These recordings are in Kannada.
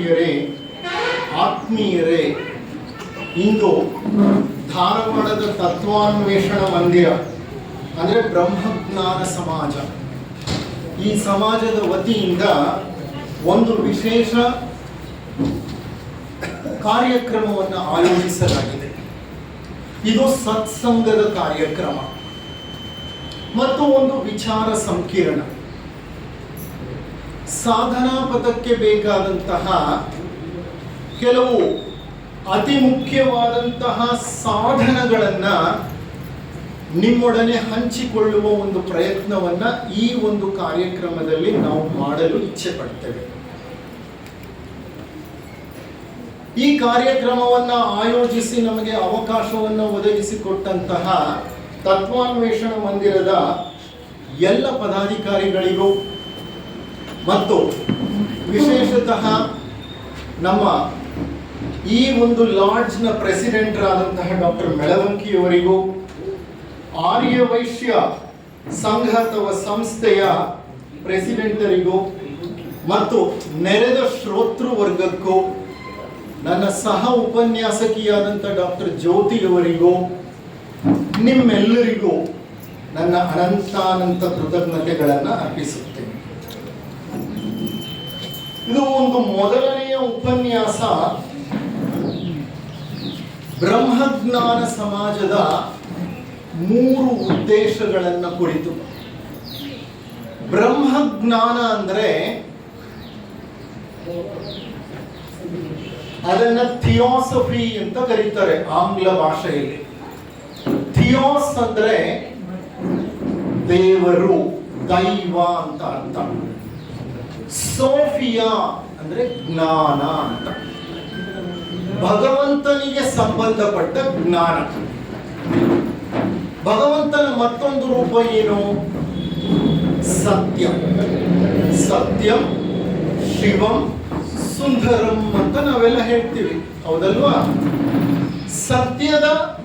ಮಹನೀಯರೇ ಆತ್ಮೀಯರೇ, ಇಂದು ಧಾರವಾಡದ ತತ್ವಾನ್ವೇಷಣ ಮಂದಿರ, ಅಂದರೆ ಬ್ರಹ್ಮಜ್ಞಾನ ಸಮಾಜ. ಈ ಸಮಾಜದ ವತಿಯಿಂದ ಒಂದು ವಿಶೇಷ ಕಾರ್ಯಕ್ರಮವನ್ನು ಆಯೋಜಿಸಲಾಗಿದೆ. ಇದು ಸತ್ಸಂಗದ ಕಾರ್ಯಕ್ರಮ. ಮತ್ತು ಒಂದು ವಿಚಾರ ಸಂಕಿರಣ. ಸಾಧನಾ ಪಥಕ್ಕೆ ಬೇಕಾದಂತಹ ಕೆಲವು ಅತಿ ಮುಖ್ಯವಾದಂತಹ ಸಾಧನಗಳನ್ನ ನಿಮ್ಮೊಡನೆ ಹಂಚಿಕೊಳ್ಳುವ ಒಂದು ಪ್ರಯತ್ನವನ್ನ ಈ ಒಂದು ಕಾರ್ಯಕ್ರಮದಲ್ಲಿ ನಾವು ಮಾಡಲು ಇಚ್ಛೆ ಪಡ್ತೇವೆ ಈ ಕಾರ್ಯಕ್ರಮವನ್ನ ಆಯೋಜಿಸಿ ನಮಗೆ ಅವಕಾಶವನ್ನು ಒದಗಿಸಿಕೊಟ್ಟಂತಹ ತತ್ವಾನ್ವೇಷಣ ಮಂದಿರದ ಎಲ್ಲ ಪದಾಧಿಕಾರಿಗಳಿಗೂ ಮತ್ತು ವಿಶೇಷತಃ ನಮ್ಮ ಈ ಒಂದು ಲಾಡ್ಜ್ನ ಪ್ರೆಸಿಡೆಂಟರಾದಂತಹ ಡಾಕ್ಟರ್ ಮೆಳವಂಕಿಯವರಿಗೂ ಆರ್ಯ ವೈಶ್ಯ ಸಂಘ ಅಥವಾ ಸಂಸ್ಥೆಯ ಪ್ರೆಸಿಡೆಂಟರಿಗೂ ಮತ್ತು ನೆರೆದ ಶ್ರೋತೃ ವರ್ಗಕ್ಕೂ, ನನ್ನ ಸಹ ಉಪನ್ಯಾಸಕಿಯಾದಂಥ ಡಾಕ್ಟರ್ ಜ್ಯೋತಿಯವರಿಗೂ, ನಿಮ್ಮೆಲ್ಲರಿಗೂ ನನ್ನ ಅನಂತಾನಂತ ಕೃತಜ್ಞತೆಗಳನ್ನು ಅರ್ಪಿಸುತ್ತೇನೆ. ಇದು ಒಂದು ಮೊದಲನೆಯ ಉಪನ್ಯಾಸ. ಬ್ರಹ್ಮಜ್ಞಾನ ಸಮಾಜದ ಮೂರು ಉದ್ದೇಶಗಳನ್ನ ಕುರಿತು. ಬ್ರಹ್ಮಜ್ಞಾನ ಅಂದ್ರೆ ಅದನ್ನ ಥಿಯೋಸಫಿ ಅಂತ ಕರೀತಾರೆ ಆಂಗ್ಲ ಭಾಷೆಯಲ್ಲಿ. ಥಿಯೋಸ್ ಅಂದ್ರೆ ದೇವರು, ದೈವ ಅಂತ ಅರ್ಥ. ಸೋಫಿಯಾ ಅಂದ್ರೆ ಜ್ಞಾನ ಅಂತ. ಭಗವಂತನಿಗೆ ಸಂಬಂಧಪಟ್ಟ ಜ್ಞಾನ. ಭಗವಂತನ ಮತ್ತೊಂದು ರೂಪ ಏನು? ಸತ್ಯ. ಸತ್ಯಂ ಶಿವಂ ಸುಂದರಂ ಅಂತ ನಾವೆಲ್ಲ ಹೇಳ್ತೀವಿ. ಹೌದಲ್ವಾ? ಸತ್ಯದ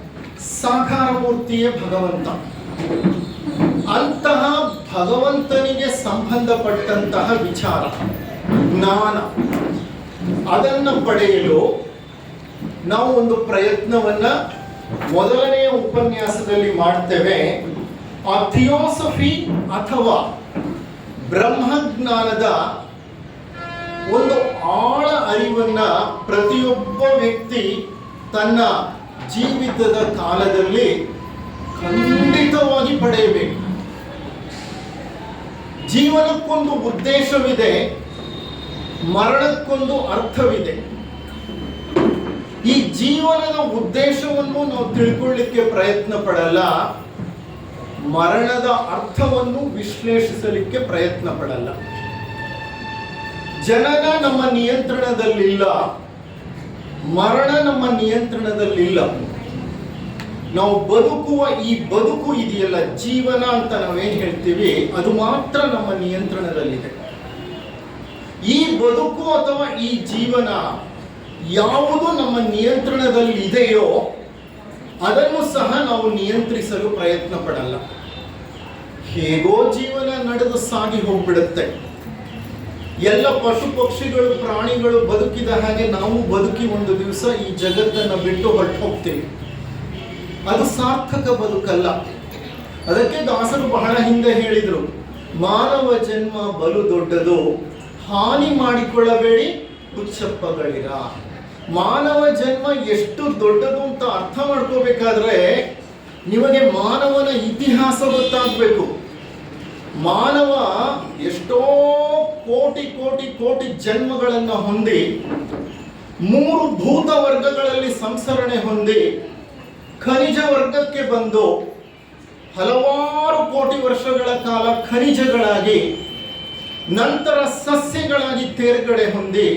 ಸಾಕಾರ ಮೂರ್ತಿಯೇ ಭಗವಂತ. ಅಂತಹ ಭಗವಂತನಿಗೆ ಸಂಬಂಧಪಟ್ಟಂತಹ ವಿಚಾರ, ಜ್ಞಾನ, ಅದನ್ನು ಪಡೆಯಲು ನಾವು ಒಂದು ಪ್ರಯತ್ನವನ್ನ ಮೊದಲನೆಯ ಉಪನ್ಯಾಸದಲ್ಲಿ ಮಾಡ್ತೇವೆ. ಆ ಥಿಯೋಸಫಿ ಅಥವಾ ಬ್ರಹ್ಮಜ್ಞಾನದ ಒಂದು ಆಳ ಅರಿವನ್ನ ಪ್ರತಿಯೊಬ್ಬ ವ್ಯಕ್ತಿ ತನ್ನ ಜೀವಿತದ ಕಾಲದಲ್ಲಿ ಖಂಡಿತವಾಗಿ ಪಡೆಯಬೇಕು. ಜೀವನಕ್ಕೊಂದು ಉದ್ದೇಶವಿದೆ, ಮರಣಕ್ಕೊಂದು ಅರ್ಥವಿದೆ. ಈ ಜೀವನದ ಉದ್ದೇಶವನ್ನು ನಾವು ತಿಳ್ಕೊಳ್ಳಿಕ್ಕೆ ಪ್ರಯತ್ನ ಪಡಲ್ಲ, ಮರಣದ ಅರ್ಥವನ್ನು ವಿಶ್ಲೇಷಿಸಲಿಕ್ಕೆ ಪ್ರಯತ್ನ ಪಡಲ್ಲ. ಜನನ ನಮ್ಮ ನಿಯಂತ್ರಣದಲ್ಲಿಲ್ಲ, ಮರಣ ನಮ್ಮ ನಿಯಂತ್ರಣದಲ್ಲಿಲ್ಲ. ನಾವು ಬದುಕುವ ಈ ಬದುಕು ಇದೆಯಲ್ಲ ಜೀವನ ಅಂತ ನಾವೇನ್ ಹೇಳ್ತೀವಿ, ಅದು ಮಾತ್ರ ನಮ್ಮ ನಿಯಂತ್ರಣದಲ್ಲಿದೆ. ಈ ಬದುಕು ಅಥವಾ ಈ ಜೀವನ ಯಾವುದು ನಮ್ಮ ನಿಯಂತ್ರಣದಲ್ಲಿ ಇದೆಯೋ ಅದನ್ನು ಸಹ ನಾವು ನಿಯಂತ್ರಿಸಲು ಪ್ರಯತ್ನ ಪಡಲ್ಲ. ಹೇಗೋ ಜೀವನ ನಡೆದು ಸಾಗಿ ಹೋಗ್ಬಿಡುತ್ತೆ. ಎಲ್ಲ ಪಶು ಪಕ್ಷಿಗಳು, ಪ್ರಾಣಿಗಳು ಬದುಕಿದ ಹಾಗೆ ನಾವು ಬದುಕಿ ಒಂದು ದಿವಸ ಈ ಜಗತ್ತನ್ನು ಬಿಟ್ಟು ಹೊರಟು ಹೋಗ್ತೀವಿ ಅದು ಸಾರ್ಥಕ ಬದುಕಲ್ಲ. ಅದಕ್ಕೆ ದಾಸರು ಬಹಳ ಹಿಂದೆ ಹೇಳಿದರು, ಮಾನವ ಜನ್ಮ ಬಲು ದೊಡ್ಡದು, ಹಾನಿ ಮಾಡಿಕೊಳ್ಳಬೇಡಿ ಉಚ್ಚಪ್ಪಗಳಿರ ಮಾನವ ಜನ್ಮ ಎಷ್ಟು ದೊಡ್ಡದು ಅಂತ ಅರ್ಥ ಮಾಡ್ಕೋಬೇಕಾದ್ರೆ, ನಿಮಗೆ ಮಾನವನ ಇತಿಹಾಸ ಗೊತ್ತಾಗಬೇಕು. ಮಾನವ ಎಷ್ಟೋ ಕೋಟಿ ಕೋಟಿ ಕೋಟಿ ಜನ್ಮಗಳನ್ನು ಹೊಂದಿ, ಮೂರು ಭೂತ ವರ್ಗಗಳಲ್ಲಿ ಸಂಸರಣೆ ಹೊಂದಿ ಖನಿಜ ವರ್ಗಕ್ಕೆ ಬಂದು ಹಲವಾರು ಕೋಟಿ ವರ್ಷಗಳ ಕಾಲ ಖನಿಜಗಳಾಗಿ, ನಂತರ ಸಸ್ಯಗಳಾಗಿ ತೇರ್ಗಡೆ ಹೊಂದಿ,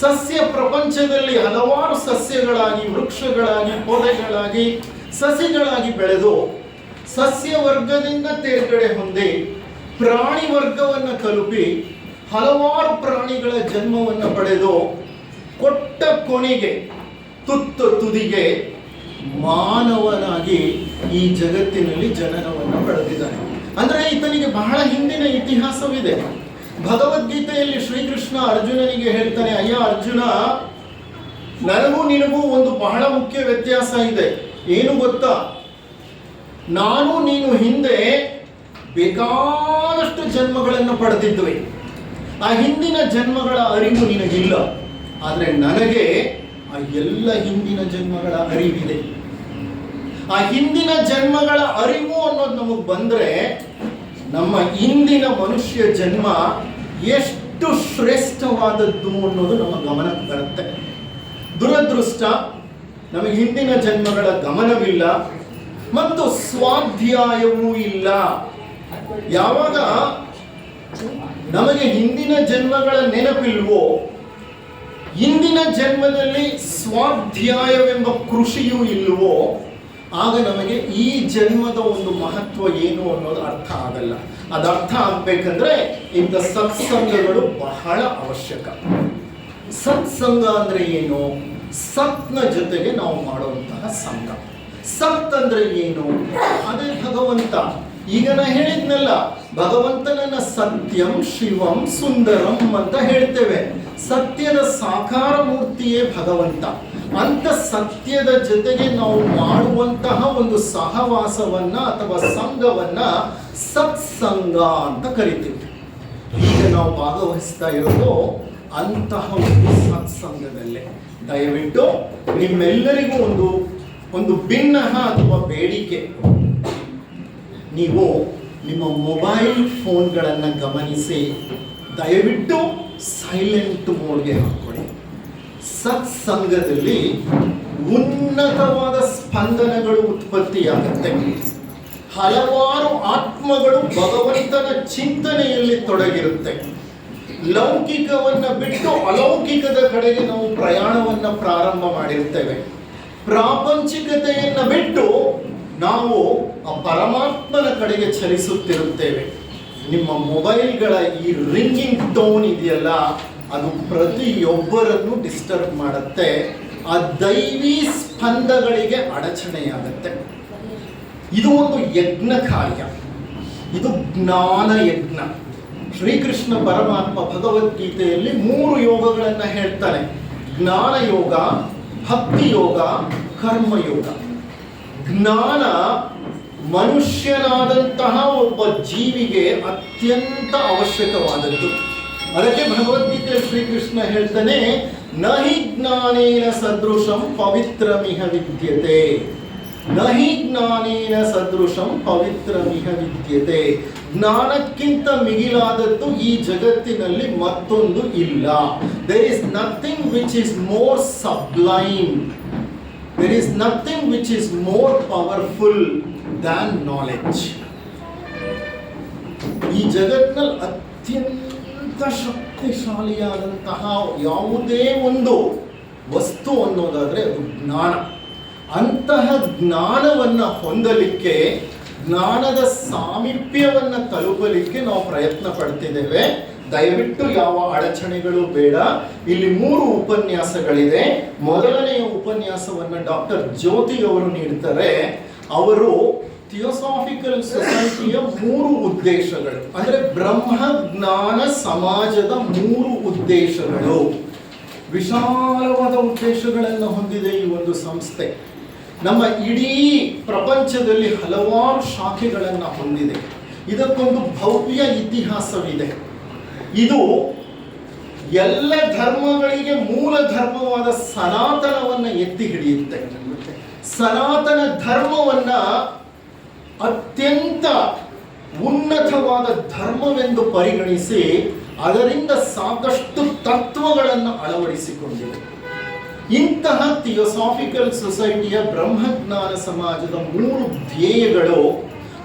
ಸಸ್ಯ ಪ್ರಪಂಚದಲ್ಲಿ ಹಲವಾರು ಸಸ್ಯಗಳಾಗಿ, ವೃಕ್ಷಗಳಾಗಿ, ಪೊದೆಗಳಾಗಿ, ಸಸಿಗಳಾಗಿ ಬೆಳೆದು, ಸಸ್ಯ ವರ್ಗದಿಂದ ತೇರ್ಗಡೆ ಹೊಂದಿ, ಪ್ರಾಣಿ ವರ್ಗವನ್ನು ತಲುಪಿ ಹಲವಾರು ಪ್ರಾಣಿಗಳ ಜನ್ಮವನ್ನು ಪಡೆದು, ಕೊಟ್ಟ ಕೊನೆಗೆ, ತುತ್ತ ತುದಿಗೆ ಮಾನವನಾಗಿ ಈ ಜಗತ್ತಿನಲ್ಲಿ ಜನನವನ್ನು ಪಡೆದಿದ್ದಾನೆ. ಅಂದ್ರೆ ಈತನಿಗೆ ಬಹಳ ಹಿಂದಿನ ಇತಿಹಾಸವಿದೆ. ಭಗವದ್ಗೀತೆಯಲ್ಲಿ ಶ್ರೀಕೃಷ್ಣ ಅರ್ಜುನನಿಗೆ ಹೇಳ್ತಾನೆ, ಅಯ್ಯ ಅರ್ಜುನ, ನನಗೂ ನಿನಗೂ ಒಂದು ಬಹಳ ಮುಖ್ಯ ವ್ಯತ್ಯಾಸ ಇದೆ. ಏನು ಗೊತ್ತಾ? ನಾನು ನೀನು ಹಿಂದೆ ಬೇಕಾದಷ್ಟು ಜನ್ಮಗಳನ್ನು ಪಡೆದಿದ್ವಿ. ಆ ಹಿಂದಿನ ಜನ್ಮಗಳ ಅರಿವು ನಿನಗಿಲ್ಲ. ಆದರೆ ನನಗೆ ಆ ಎಲ್ಲ ಹಿಂದಿನ ಜನ್ಮಗಳ ಅರಿವಿದೆ. ಆ ಹಿಂದಿನ ಜನ್ಮಗಳ ಅರಿವು ಅನ್ನೋದು ನಮಗೆ ಬಂದ್ರೆ ನಮ್ಮ ಇಂದಿನ ಮನುಷ್ಯ ಜನ್ಮ ಎಷ್ಟು ಶ್ರೇಷ್ಠವಾದದ್ದು ಅನ್ನೋದು ನಮ್ಮ ಗಮನಕ್ಕೆ ಬರುತ್ತೆ. ದುರದೃಷ್ಟ, ನಮಗೆ ಹಿಂದಿನ ಜನ್ಮಗಳ ಗಮನವಿಲ್ಲ ಮತ್ತು ಸ್ವಾಧ್ಯಾಯವೂ ಇಲ್ಲ. ಯಾವಾಗ ನಮಗೆ ಹಿಂದಿನ ಜನ್ಮಗಳ ನೆನಪಿಲ್ವೋ ಇಂದಿನ ಜನ್ಮದಲ್ಲಿ ಸ್ವಾಧ್ಯಾಯವೆಂಬ ಕೃಷಿಯೂ ಇಲ್ಲವೋ, ಆಗ ನಮಗೆ ಈ ಜನ್ಮದ ಒಂದು ಮಹತ್ವ ಏನು ಅನ್ನೋದು ಅರ್ಥ ಆಗಲ್ಲ. ಅದು ಅರ್ಥ ಆಗ್ಬೇಕಂದ್ರೆ ಇಂಥ ಸತ್ಸಂಗಗಳು ಬಹಳ ಅವಶ್ಯಕ. ಸತ್ಸಂಗ ಅಂದ್ರೆ ಏನು? ಸತ್ನ ಜೊತೆಗೆ ನಾವು ಮಾಡುವಂತಹ ಸಂಘ. ಸತ್ ಅಂದ್ರೆ ಏನು? ಅದೇ ಭಗವಂತ. ಈಗ ನಾ ಹೇಳಿದ್ನಲ್ಲ, ಭಗವಂತನನ್ನ ಸತ್ಯಂ ಶಿವಂ ಸುಂದರಂ ಅಂತ ಹೇಳ್ತೇವೆ. ಸತ್ಯದ ಸಾಕಾರ ಮೂರ್ತಿಯೇ ಭಗವಂತ. ಅಂತ ಸತ್ಯದ ಜೊತೆಗೆ ನಾವು ಮಾಡುವಂತಹ ಒಂದು ಸಹವಾಸವನ್ನ ಅಥವಾ ಸಂಘವನ್ನ ಸತ್ಸಂಗ ಅಂತ ಕರಿತೀವಿ. ಈಗ ನಾವು ಭಾಗವಹಿಸ್ತಾ ಇರೋದು ಅಂತಹ ಒಂದು ಸತ್ಸಂಗದಲ್ಲೇ. ದಯವಿಟ್ಟು ನಿಮ್ಮೆಲ್ಲರಿಗೂ ಒಂದು ಒಂದು ಭಿನ್ನ ಅಥವಾ ಬೇಡಿಕೆ. ನೀವು ನಿಮ್ಮ ಮೊಬೈಲ್ ಫೋನ್ಗಳನ್ನು ಗಮನಿಸಿ, ದಯವಿಟ್ಟು ಸೈಲೆಂಟ್ ಮೋಡ್ಗೆ ಹಾಕೊಳ್ಳಿ ಸತ್ಸಂಗದಲ್ಲಿ ಉನ್ನತವಾದ ಸ್ಪಂದನಗಳು ಉತ್ಪತ್ತಿಯಾಗುತ್ತೆ. ಹಲವಾರು ಆತ್ಮಗಳು ಭಗವಂತನ ಚಿಂತನೆಯಲ್ಲಿ ತೊಡಗಿರುತ್ತೆ. ಲೌಕಿಕವನ್ನ ಬಿಟ್ಟು ಅಲೌಕಿಕದ ಕಡೆಗೆ ನಾವು ಪ್ರಯಾಣವನ್ನ ಪ್ರಾರಂಭ ಮಾಡಿರ್ತೇವೆ. ಪ್ರಾಪಂಚಿಕತೆಯನ್ನು ಬಿಟ್ಟು ನಾವು ಆ ಪರಮಾತ್ಮನ ಕಡೆಗೆ ಚಲಿಸುತ್ತಿರುತ್ತೇವೆ. ನಿಮ್ಮ ಮೊಬೈಲ್ಗಳ ಈ ರಿಂಗಿಂಗ್ ಟೋನ್ ಇದೆಯಲ್ಲ, ಅದು ಪ್ರತಿಯೊಬ್ಬರನ್ನು ಡಿಸ್ಟರ್ಬ್ ಮಾಡುತ್ತೆ. ಆ ದೈವಿ ಸ್ಪಂದಗಳಿಗೆ ಅಡಚಣೆಯಾಗುತ್ತೆ. ಇದು ಒಂದು ಯಜ್ಞ ಕಾರ್ಯ. ಇದು ಜ್ಞಾನ ಯಜ್ಞ. ಶ್ರೀಕೃಷ್ಣ ಪರಮಾತ್ಮ ಭಗವದ್ಗೀತೆಯಲ್ಲಿ ಮೂರು ಯೋಗಗಳನ್ನು ಹೇಳ್ತಾನೆ. ಜ್ಞಾನ ಯೋಗ, ಭಕ್ತಿ ಯೋಗ ಕರ್ಮಯೋಗ ಜ್ಞಾನ ಮನುಷ್ಯನಾದಂತಹ ಒಬ್ಬ ಜೀವಿಗೆ ಅತ್ಯಂತ ಅವಶ್ಯಕವಾದದ್ದು. ಅದಕ್ಕೆ ಭಗವದ್ಗೀತೆ ಶ್ರೀಕೃಷ್ಣ ಹೇಳ್ತಾನೆ, ನಹಿ ಜ್ಞಾನೇನ ಸದೃಶಂ ಪವಿತ್ರಮಿಹ ವಿದ್ಯತೆ. ನಹಿ ಜ್ಞಾನೇನ ಸದೃಶಂ ಪವಿತ್ರಮಿಹ ವಿದ್ಯತೆ. ಜ್ಞಾನಕ್ಕಿಂತ ಮಿಗಿಲಾದದ್ದು ಈ ಜಗತ್ತಿನಲ್ಲಿ ಮತ್ತೊಂದು ಇಲ್ಲ. There is nothing which is more sublime there is nothing which is more powerful than knowledge ಈ ಜಗತ್ತಿನಲ್ಲಿ ಅತ್ಯಂತ ಶಕ್ತಿಶಾಲಿಯಾದಂತಹ ಯಾವುದೇ ಒಂದು ವಸ್ತು ಅನ್ನೋದಾದರೆ ಅದು ಜ್ಞಾನ. ಅಂತಹ ಜ್ಞಾನವನ್ನು ಹೊಂದಲಿಕ್ಕೆ, ಜ್ಞಾನದ ಸಾಮೀಪ್ಯವನ್ನು ತಲುಪಲಿಕ್ಕೆ ನಾವು ಪ್ರಯತ್ನ ಪಡ್ತಿದ್ದೇವೆ. ದಯವಿಟ್ಟು ಯಾವ ಅಡಚಣೆಗಳು ಬೇಡ. ಇಲ್ಲಿ ಮೂರು ಉಪನ್ಯಾಸಗಳಿದೆ. ಮೊದಲನೆಯ ಉಪನ್ಯಾಸವನ್ನು ಡಾಕ್ಟರ್ ಜ್ಯೋತಿ ಅವರು ನೀಡ್ತಾರೆ. ಅವರು ಥಿಯೋಸಾಫಿಕಲ್ ಸೊಸೈಟಿಯ ಮೂರು ಉದ್ದೇಶಗಳು. ಅಂದರೆ ಬ್ರಹ್ಮ, ಜ್ಞಾನ, ಸಮಾಜದ ಮೂರು ಉದ್ದೇಶಗಳು. ವಿಶಾಲವಾದ ಉದ್ದೇಶಗಳನ್ನು ಹೊಂದಿದೆ ಈ ಒಂದು ಸಂಸ್ಥೆ. ನಮ್ಮ ಇಡೀ ಪ್ರಪಂಚದಲ್ಲಿ ಹಲವಾರು ಶಾಖೆಗಳನ್ನು ಹೊಂದಿದೆ. ಇದಕ್ಕೊಂದು ಭವ್ಯ ಇತಿಹಾಸವಿದೆ. ಇದು ಎಲ್ಲ ಧರ್ಮಗಳಿಗೆ ಮೂಲ ಧರ್ಮವಾದ ಸನಾತನವನ್ನು ಎತ್ತಿ ಹಿಡಿಯುತ್ತೆ. ಸನಾತನ ಧರ್ಮವನ್ನ ಅತ್ಯಂತ ಉನ್ನತವಾದ ಧರ್ಮವೆಂದು ಪರಿಗಣಿಸಿ ಅದರಿಂದ ಸಾಕಷ್ಟು ತತ್ವಗಳನ್ನು ಅಳವಡಿಸಿಕೊಂಡಿದೆ. ಇಂತಹ ಥಿಯೋಸಾಫಿಕಲ್ ಸೊಸೈಟಿಯ ಬ್ರಹ್ಮಜ್ಞಾನ ಸಮಾಜದ ಮೂರು ಧ್ಯೇಯಗಳು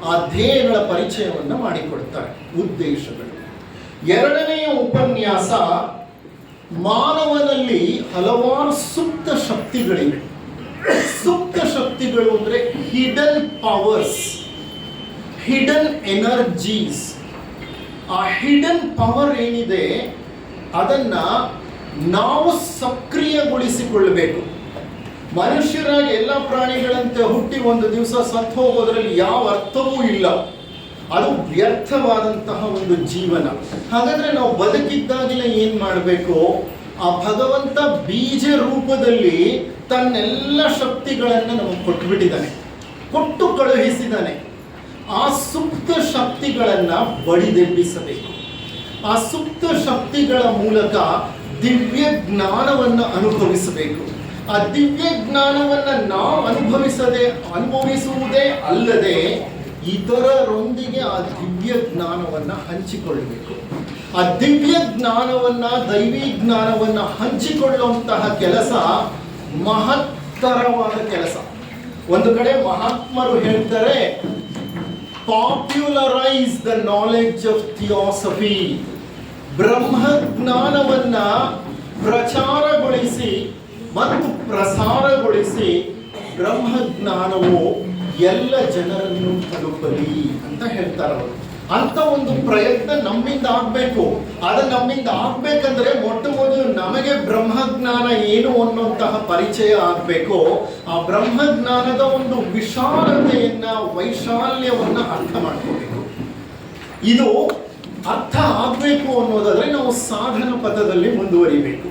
ಆ ಧ್ಯೇಯಗಳ ಪರಿಚಯವನ್ನು ಮಾಡಿಕೊಡ್ತಾರೆ, ಉದ್ದೇಶಗಳು. ಎರಡನೆಯ ಉಪನ್ಯಾಸ ಮಾನವನಲ್ಲಿ ಹಲವಾರು ಸುಪ್ತ ಶಕ್ತಿಗಳಿವೆ. ಸುಪ್ತ ಶಕ್ತಿಗಳು ಅಂದರೆ ಹಿಡನ್ ಪವರ್ಸ್ ಹಿಡನ್ ಎನರ್ಜೀಸ್ ಆ ಹಿಡನ್ ಪವರ್ ಏನಿದೆ, ಅದನ್ನು ನಾವು ಸಕ್ರಿಯಗೊಳಿಸಿಕೊಳ್ಳಬೇಕು. ಮನುಷ್ಯರಾಗಿ ಎಲ್ಲ ಪ್ರಾಣಿಗಳಂತೆ ಹುಟ್ಟಿ ಒಂದು ದಿವಸ ಸತ್ತು ಹೋಗೋದ್ರಲ್ಲಿ ಯಾವ ಅರ್ಥವೂ ಇಲ್ಲ. ಅದು ವ್ಯರ್ಥವಾದಂತಹ ಒಂದು ಜೀವನ. ಹಾಗಾದ್ರೆ ನಾವು ಬದುಕಿದ್ದಾಗಲೇ ಏನು ಮಾಡಬೇಕು? ಆ ಭಗವಂತ ಬೀಜ ರೂಪದಲ್ಲಿ ತನ್ನೆಲ್ಲ ಶಕ್ತಿಗಳನ್ನು ನಮಗೆ ಕೊಟ್ಟುಬಿಟ್ಟಿದ್ದಾನೆ ಕೊಟ್ಟು ಕಳುಹಿಸಿದ್ದಾನೆ. ಆ ಸುಪ್ತ ಶಕ್ತಿಗಳನ್ನ ಬಡಿದೆಬ್ಬಿಸಬೇಕು. ಆ ಸುಪ್ತ ಶಕ್ತಿಗಳ ಮೂಲಕ ದಿವ್ಯ ಜ್ಞಾನವನ್ನು ಅನುಭವಿಸಬೇಕು. ಆ ದಿವ್ಯ ಜ್ಞಾನವನ್ನ ನಾವು ಅನುಭವಿಸದೆ, ಅನುಭವಿಸುವುದೇ ಅಲ್ಲದೆ ಇತರರೊಂದಿಗೆ ಆ ದಿವ್ಯ ಜ್ಞಾನವನ್ನ ಹಂಚಿಕೊಳ್ಳಬೇಕು. ಆ ದಿವ್ಯ ಜ್ಞಾನವನ್ನ, ದೈವಿ ಜ್ಞಾನವನ್ನ ಹಂಚಿಕೊಳ್ಳುವಂತಹ ಕೆಲಸ ಮಹತ್ತರವಾದ ಕೆಲಸ. ಒಂದು ಕಡೆ ಮಹಾತ್ಮರು ಹೇಳ್ತಾರೆ popularise the knowledge of theosophy ಬ್ರಹ್ಮಜ್ಞಾನವನ್ನ ಪ್ರಚಾರಗೊಳಿಸಿ ಮತ್ತು ಪ್ರಸಾರಗೊಳಿಸಿ ಬ್ರಹ್ಮಜ್ಞಾನವು ಎಲ್ಲ ಜನರನ್ನು ತಲುಪಲಿ ಅಂತ ಹೇಳ್ತಾರೆ ಅವರು ಅಂತ ಒಂದು ಪ್ರಯತ್ನ ನಮ್ಮಿಂದ ಆಗ್ಬೇಕು. ಅದು ನಮ್ಮಿಂದ ಆಗ್ಬೇಕಂದ್ರೆ ಮೊಟ್ಟ ಮೊದಲು ನಮಗೆ ಬ್ರಹ್ಮಜ್ಞಾನ ಏನು ಅನ್ನುವಂತಹ ಪರಿಚಯ ಆಗ್ಬೇಕು, ಆ ಬ್ರಹ್ಮಜ್ಞಾನದ ಒಂದು ವಿಶಾಲತೆಯನ್ನ, ವೈಶಾಲ್ಯವನ್ನ ಅರ್ಥ ಮಾಡ್ಕೋಬೇಕು. ಇದು ಅರ್ಥ ಆಗಬೇಕು ಅನ್ನೋದಾದ್ರೆ ನಾವು ಸಾಧನ ಪಥದಲ್ಲಿ ಮುಂದುವರಿಬೇಕು.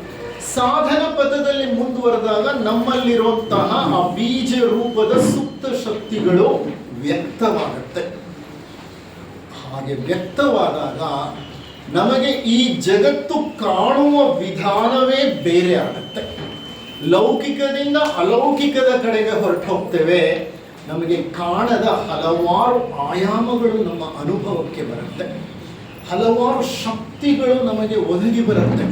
ಸಾಧನ ಪಥದಲ್ಲಿ ಮುಂದುವರೆದಾಗ ನಮ್ಮಲ್ಲಿರುವಂತಹ ಆ ಬೀಜ ರೂಪದ ಸುಪ್ತ ಶಕ್ತಿಗಳು ವ್ಯಕ್ತವಾಗುತ್ತೆ. ಹಾಗೆ ವ್ಯಕ್ತವಾದಾಗ ನಮಗೆ ಈ ಜಗತ್ತು ಕಾಣುವ ವಿಧಾನವೇ ಬೇರೆ ಆಗುತ್ತೆ. ಲೌಕಿಕದಿಂದ ಅಲೌಕಿಕದ ಕಡೆಗೆ ಹೊರಟು ಹೋಗ್ತೇವೆ ನಮಗೆ ಕಾಣದ ಹಲವಾರು ಆಯಾಮಗಳು ನಮ್ಮ ಅನುಭವಕ್ಕೆ ಬರುತ್ತೆ. ಹಲವಾರು ಶಕ್ತಿಗಳು ನಮಗೆ ಒದಗಿ ಬರುತ್ತೆ.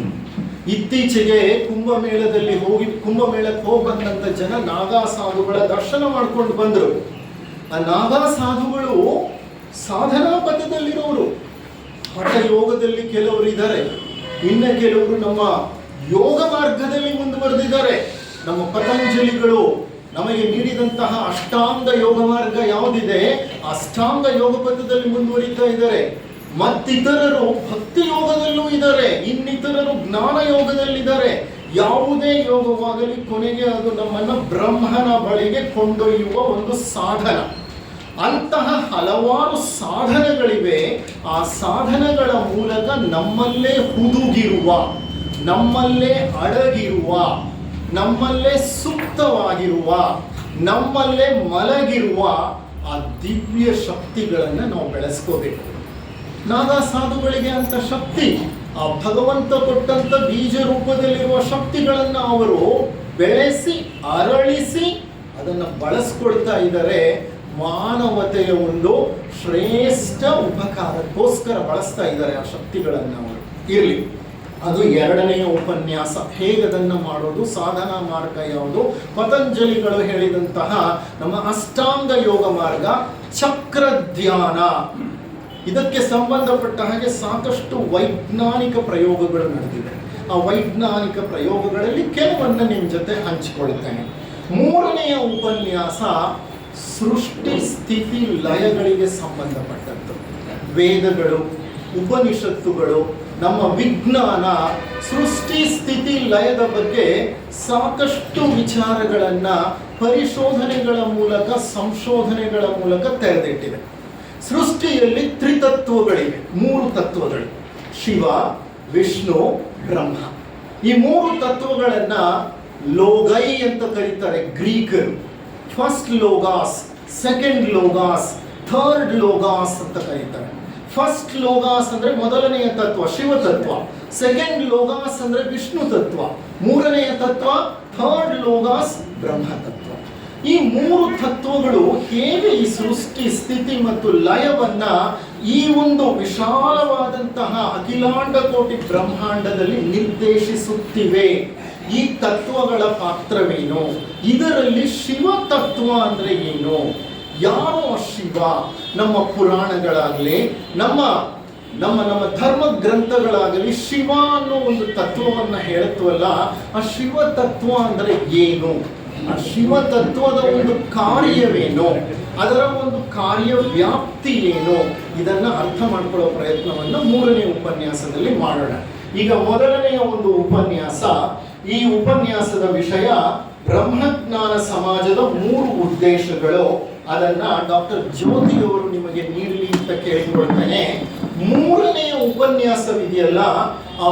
ಇತ್ತೀಚೆಗೆ ಕುಂಭಮೇಳದಲ್ಲಿ ಹೋಗಿ, ಕುಂಭಮೇಳಕ್ಕೆ ಹೋಗಿ ಬಂದಂತ ಜನ ನಾಗಾ ಸಾಧುಗಳ ದರ್ಶನ ಮಾಡ್ಕೊಂಡು ಬಂದರು. ಆ ನಾಗಾ ಸಾಧುಗಳು ಸಾಧನಾ ಪಥದಲ್ಲಿರೋರು ಹಠಯೋಗದಲ್ಲಿ ಕೆಲವರು ಇದ್ದಾರೆ. ಇನ್ನ ಕೆಲವರು ನಮ್ಮ ಯೋಗ ಮಾರ್ಗದಲ್ಲಿ ಮುಂದುವರೆದಿದ್ದಾರೆ. ನಮ್ಮ ಪತಂಜಲಿಗಳು ನಮಗೆ ನೀಡಿದಂತಹ ಅಷ್ಟಾಂಗ ಯೋಗ ಮಾರ್ಗ ಯಾವುದಿದೆ? ಅಷ್ಟಾಂಗ ಯೋಗ ಪಥದಲ್ಲಿ ಮುಂದುವರಿತಾ ಇದ್ದಾರೆ. ಮತ್ತಿತರರು ಭಕ್ತಿ ಯೋಗದಲ್ಲೂ ಇದ್ದಾರೆ. ಇನ್ನಿತರರು ಜ್ಞಾನ ಯೋಗದಲ್ಲಿದ್ದಾರೆ. ಯಾವುದೇ ಯೋಗವಾಗಲಿ ಕೊನೆಗೆ ಅದು ನಮ್ಮನ್ನ ಬ್ರಹ್ಮನ ಬಳಿಗೆ ಕೊಂಡೊಯ್ಯುವ ಒಂದು ಸಾಧನ. ಅಂತಹ ಹಲವಾರು ಸಾಧನಗಳಿವೆ. ಆ ಸಾಧನಗಳ ಮೂಲಕ ನಮ್ಮಲ್ಲೇ ಹುದುಗಿರುವ, ನಮ್ಮಲ್ಲೇ ಅಡಗಿರುವ, ನಮ್ಮಲ್ಲೇ ಸುಪ್ತವಾಗಿರುವ, ನಮ್ಮಲ್ಲೇ ಮಲಗಿರುವ ಆ ದಿವ್ಯ ಶಕ್ತಿಗಳನ್ನು ನಾವು ಬೆಳೆಸ್ಕೋಬೇಕು. ನಾಗಾ ಸಾಧುಗಳಿಗೆ ಅಂತ ಶಕ್ತಿ, ಆ ಭಗವಂತ ಕೊಟ್ಟಂತ ಬೀಜ ರೂಪದಲ್ಲಿರುವ ಶಕ್ತಿಗಳನ್ನು ಅವರು ಬೆಳೆಸಿ, ಅರಳಿಸಿ, ಅದನ್ನ ಬಳಸ್ಕೊಳ್ತಾ ಇದ್ದಾರೆ. ಮಾನವತೆಯ ಒಂದು ಶ್ರೇಷ್ಠ ಉಪಕಾರಕ್ಕೋಸ್ಕರ ಬಳಸ್ತಾ ಇದ್ದಾರೆ ಆ ಶಕ್ತಿಗಳನ್ನು ಅವರು. ಇರಲಿ, ಅದು ಎರಡನೆಯ ಉಪನ್ಯಾಸ. ಹೇಗೆ ಅದನ್ನು ಮಾಡೋದು? ಸಾಧನಾ ಮಾರ್ಗ ಯಾವುದು? ಪತಂಜಲಿಗಳು ಹೇಳಿದಂತಹ ನಮ್ಮ ಅಷ್ಟಾಂಗ ಯೋಗ ಮಾರ್ಗ, ಚಕ್ರ ಧ್ಯಾನ. ಇದಕ್ಕೆ ಸಂಬಂಧಪಟ್ಟ ಹಾಗೆ ಸಾಕಷ್ಟು ವೈಜ್ಞಾನಿಕ ಪ್ರಯೋಗಗಳು ನಡೆದಿವೆ ಆ ವೈಜ್ಞಾನಿಕ ಪ್ರಯೋಗಗಳಲ್ಲಿ ಕೆಲವನ್ನ ನಿಮ್ಮ ಜೊತೆ ಹಂಚಿಕೊಳ್ತೇನೆ. ಮೂರನೆಯ ಉಪನ್ಯಾಸ ಸೃಷ್ಟಿ, ಸ್ಥಿತಿ, ಲಯಗಳಿಗೆ ಸಂಬಂಧಪಟ್ಟದ್ದು. ವೇದಗಳು, ಉಪನಿಷತ್ತುಗಳು, ನಮ್ಮ ವಿಜ್ಞಾನ ಸೃಷ್ಟಿ, ಸ್ಥಿತಿ, ಲಯದ ಬಗ್ಗೆ ಸಾಕಷ್ಟು ವಿಚಾರಗಳನ್ನು ಪರಿಶೋಧನೆಗಳ ಮೂಲಕ, ಸಂಶೋಧನೆಗಳ ಮೂಲಕ ತೆರೆದಿಟ್ಟಿದೆ. ಸೃಷ್ಟಿಯಲ್ಲಿ ತ್ರಿತತ್ವಗಳಿವೆ, ಮೂರು ತತ್ವಗಳು. ಶಿವ, ವಿಷ್ಣು, ಬ್ರಹ್ಮ. ಈ ಮೂರು ತತ್ವಗಳನ್ನು ಲೋಗೈ ಅಂತ ಕರೀತಾರೆ ಗ್ರೀಕರು. First logos second logos third logos ಅಂತ ಕರೀತಾರೆ. ಫಸ್ಟ್ ಲೋಗಾಸ್ ಅಂದ್ರೆ ಮೊದಲನೆಯ ತತ್ವ, ಶಿವ ತತ್ವ. ಸೆಕೆಂಡ್ ಲೋಗಾಸ್ ಅಂದ್ರೆ ವಿಷ್ಣು ತತ್ವ. ಮೂರನೆಯ ತತ್ವ ಥರ್ಡ್ ಲೋಗಾಸ್ ಬ್ರಹ್ಮ ತತ್ವ. ಈ ಮೂರು ತತ್ವಗಳು ಹೇಗೆ ಈ ಸೃಷ್ಟಿ, ಸ್ಥಿತಿ ಮತ್ತು ಲಯವನ್ನ ಈ ಒಂದು ವಿಶಾಲವಾದಂತಹ ಅಖಿಲಾಂಡ ಕೋಟಿ ಬ್ರಹ್ಮಾಂಡದಲ್ಲಿ ನಿರ್ದೇಶಿಸುತ್ತಿವೆ? ಈ ತತ್ವಗಳ ಪಾತ್ರವೇನು? ಇದರಲ್ಲಿ ಶಿವ ತತ್ವ ಅಂದ್ರೆ ಏನು? ಯಾರೋ ಶಿವ, ನಮ್ಮ ಪುರಾಣಗಳಾಗಲಿ, ನಮ್ಮ ನಮ್ಮ ನಮ್ಮ ಧರ್ಮ ಗ್ರಂಥಗಳಾಗಲಿ ಶಿವ ಅನ್ನೋ ಒಂದು ತತ್ವವನ್ನ ಹೇಳುತ್ತವಲ್ಲ, ಆ ಶಿವ ತತ್ವ ಅಂದ್ರೆ ಏನು? ಆ ಶಿವ ತತ್ವದ ಒಂದು ಕಾರ್ಯವೇನು? ಅದರ ಒಂದು ಕಾರ್ಯ ವ್ಯಾಪ್ತಿ ಏನು? ಇದನ್ನ ಅರ್ಥ ಮಾಡ್ಕೊಳ್ಳೋ ಪ್ರಯತ್ನವನ್ನ ಮೂರನೇ ಉಪನ್ಯಾಸದಲ್ಲಿ ಮಾಡೋಣ. ಈಗ ಮೊದಲನೆಯ ಒಂದು ಉಪನ್ಯಾಸ ಈ ಉಪನ್ಯಾಸದ ವಿಷಯ ಬ್ರಹ್ಮಜ್ಞಾನ ಸಮಾಜದ ಮೂರು ಉದ್ದೇಶಗಳು. ಅದನ್ನ ಡಾಕ್ಟರ್ ಜ್ಯೋತಿ ಅವರು ನಿಮಗೆ ನೀಡಲಿ ಅಂತ ಕೇಳಿಕೊಳ್ತೇನೆ. ಮೂರನೆಯ ಉಪನ್ಯಾಸವಿದೆಯಲ್ಲ